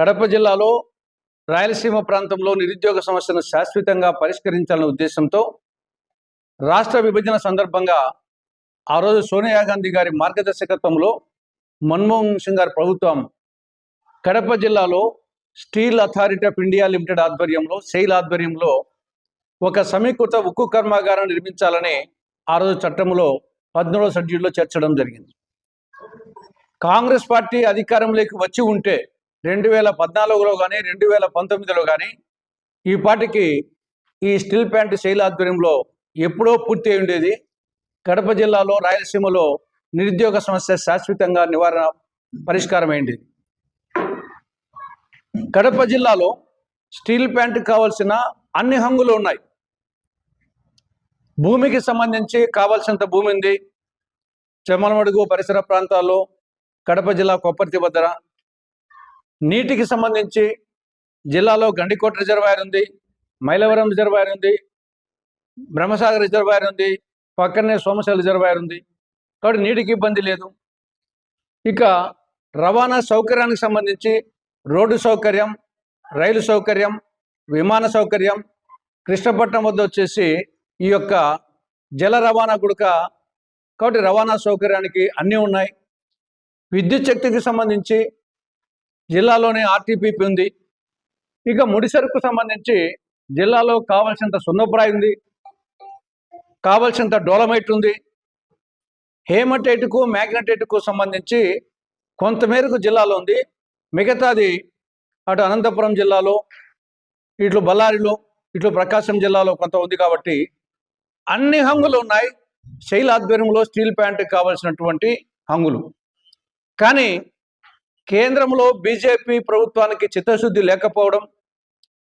కడప జిల్లాలో రాయలసీమ ప్రాంతంలో నిరుద్యోగ సమస్యను శాశ్వతంగా పరిష్కరించాలనే ఉద్దేశంతో రాష్ట్ర విభజన సందర్భంగా ఆ రోజు సోనియా గాంధీ గారి మార్గదర్శకత్వంలో మన్మోహన్ సింగ్ గారి ప్రభుత్వం కడప జిల్లాలో steel authority of India limited ఆధ్వర్యంలో సెయిల్ ఆధ్వర్యంలో ఒక సమీకృత ఉక్కు కర్మాగారం నిర్మించాలని ఆ రోజు చట్టంలో పద్నాలుగో షెడ్యూల్లో చేర్చడం జరిగింది. కాంగ్రెస్ పార్టీ అధికారంలోకి వచ్చి ఉంటే రెండు వేల పద్నాలుగులో కానీ రెండు వేల పంతొమ్మిదిలో కానీ ఈ పాటికి ఈ స్టీల్ ప్యాంట్ శైలి ఆధ్వర్యంలో ఎప్పుడో పూర్తి అయి ఉండేది. కడప జిల్లాలో రాయలసీమలో నిరుద్యోగ సమస్య శాశ్వతంగా నివారణ పరిష్కారమైంది. కడప జిల్లాలో స్టీల్ ప్యాంట్ కావాల్సిన అన్ని హంగులు ఉన్నాయి. భూమికి సంబంధించి కావాల్సినంత భూమి ఉంది. చెమ్మలమడుగు పరిసర ప్రాంతాల్లో కడప జిల్లా కొప్పర్తి భద్ర నీటికి సంబంధించి జిల్లాలో గండికోట రిజర్వాయర్ ఉంది మైలవరం రిజర్వాయర్ ఉంది బ్రహ్మసాగర్ రిజర్వాయర్ ఉంది పక్కనే సోమశల రిజర్వాయర్ ఉంది. కాబట్టి నీటికి ఇబ్బంది లేదు. ఇక రవాణా సౌకర్యానికి సంబంధించి రోడ్డు సౌకర్యం రైలు సౌకర్యం విమాన సౌకర్యం కృష్ణపట్నం వద్ద వచ్చేసి ఈ యొక్క జల రవాణా గుడక కాబట్టి రవాణా సౌకర్యానికి అన్నీ ఉన్నాయి. విద్యుత్ శక్తికి సంబంధించి జిల్లాలోనే ఆర్టీపీపీ ఉంది. ఇక ముడి సరుకు సంబంధించి జిల్లాలో కావలసినంత సున్నప్రాయి ఉంది. కావలసినంత డోలమైట్ ఉంది. హేమటైట్కు మ్యాగ్నటైట్కు సంబంధించి కొంతమేరకు జిల్లాలో ఉంది. మిగతాది అటు అనంతపురం జిల్లాలో ఇట్లు బళ్ళారిలో ఇట్లు ప్రకాశం జిల్లాలో కొంత ఉంది కాబట్టి అన్ని హంగులు ఉన్నాయి. శైల ఆధ్వర్యంలో స్టీల్ ప్యాంట్ కావాల్సినటువంటి హంగులు. కానీ కేంద్రంలో బీజేపీ ప్రభుత్వానికి చిత్తశుద్ధి లేకపోవడం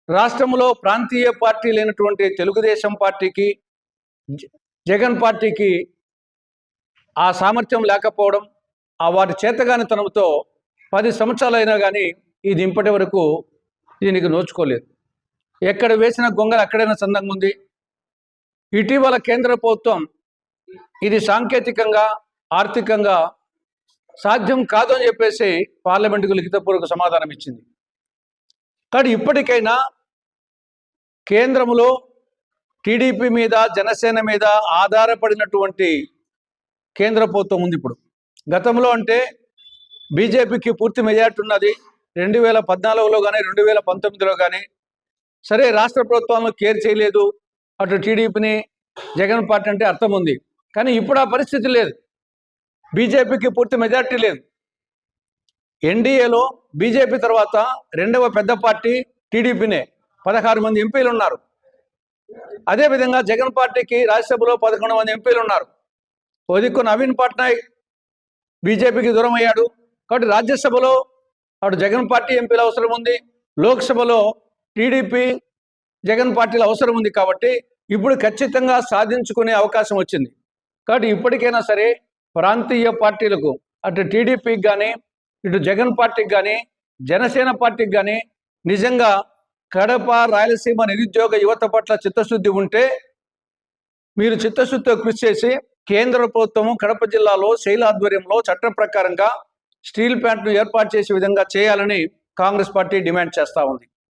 రాష్ట్రంలో ప్రాంతీయ పార్టీ లేనటువంటి తెలుగుదేశం పార్టీకి జ- జగన్ పార్టీకి ఆ సామర్థ్యం లేకపోవడం ఆ వారి చేతగానితనంతో పది సంవత్సరాలైనా కానీ ఇది ఇంపటి వరకు దీనికి నోచుకోలేదు. ఎక్కడ వేసిన గొంగలు అక్కడైనా సందంగా ఉంది. ఇటీవల కేంద్ర ప్రభుత్వం ఇది సాంకేతికంగా ఆర్థికంగా సాధ్యం కాదు అని చెప్పేసి పార్లమెంటుకు లిఖితపూర్వక సమాధానం ఇచ్చింది. కానీ ఇప్పటికైనా కేంద్రంలో టీడీపీ మీద జనసేన మీద ఆధారపడినటువంటి కేంద్ర ప్రభుత్వం ఉంది ఇప్పుడు. గతంలో అంటే బీజేపీకి పూర్తి మెజార్టీ ఉన్నది. రెండు వేల పద్నాలుగులో కానీ రెండు వేల పంతొమ్మిదిలో కానీ సరే రాష్ట్ర ప్రభుత్వాలను కేర్ చేయలేదు. అటు టీడీపీని జగన్ పార్టీ అంటే అర్థం ఉంది కానీ ఇప్పుడు ఆ పరిస్థితి లేదు. బీజేపీకి పూర్తి మెజార్టీ లేదు. ఎన్డీఏలో బీజేపీ తర్వాత రెండవ పెద్ద పార్టీ టీడీపీనే. పదహారు మంది ఎంపీలు ఉన్నారు అదేవిధంగా జగన్ పార్టీకి రాజ్యసభలో పదకొండు మంది ఎంపీలు ఉన్నారు ఓ నవీన్ పట్నాయక్ బీజేపీకి దూరం అయ్యాడు. కాబట్టి రాజ్యసభలో అటు జగన్ పార్టీ ఎంపీల అవసరం ఉంది. లోక్సభలో టీడీపీ జగన్ పార్టీల అవసరం ఉంది కాబట్టి ఇప్పుడు ఖచ్చితంగా సాధించుకునే అవకాశం వచ్చింది. కాబట్టి ఇప్పటికైనా సరే ప్రాంతీయ పార్టీలకు అటు టీడీపీకి కానీ ఇటు జగన్ పార్టీకి కానీ జనసేన పార్టీకి కానీ నిజంగా కడప రాయలసీమ నిరుద్యోగ యువత పట్ల చిత్తశుద్ధి ఉంటే మీరు చిత్తశుద్ధితో కృషి చేసి కేంద్ర ప్రభుత్వము కడప జిల్లాలో శైల ఆధ్వర్యంలో చట్టం ప్రకారంగా స్టీల్ ప్లాంట్ను ఏర్పాటు చేసే విధంగా చేయాలని కాంగ్రెస్ పార్టీ డిమాండ్ చేస్తూ ఉంది.